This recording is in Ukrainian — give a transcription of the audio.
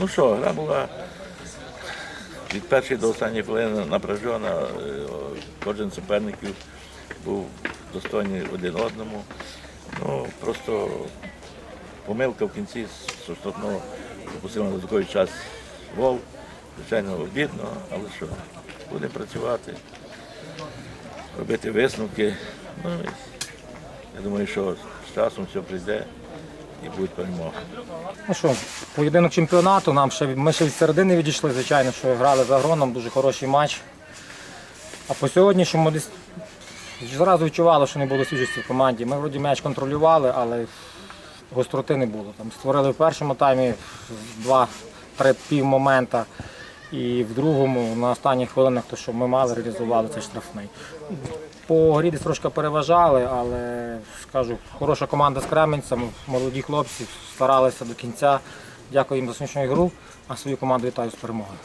Ну що, гра була від першої до останньої хвилини напряжена. Е, Кожен суперників був достойний один одному. Ну, просто помилка в кінці штрафного допустили на такий час гол. Звичайно, обідно, але що, будемо працювати, робити висновки. Ну, я думаю, що з часом все прийде і будуть перемоги. Ну що, поєдинок чемпіонату. Нам ще, ми ще від середини відійшли, звичайно, що грали за гроном, дуже хороший матч. А по сьогоднішньому десь зразу відчували, що не було свіжості в команді. Ми вроді м'яч контролювали, але гостроти не було. Там створили в першому таймі два-три пів момента. І в другому, на останніх хвилинах, то, що ми мали, реалізували цей штрафний. По грі трошки переважали, але скажу, хороша команда з Кременцем, молоді хлопці старалися до кінця. Дякую їм за смішну ігру, а свою команду вітаю з перемогою.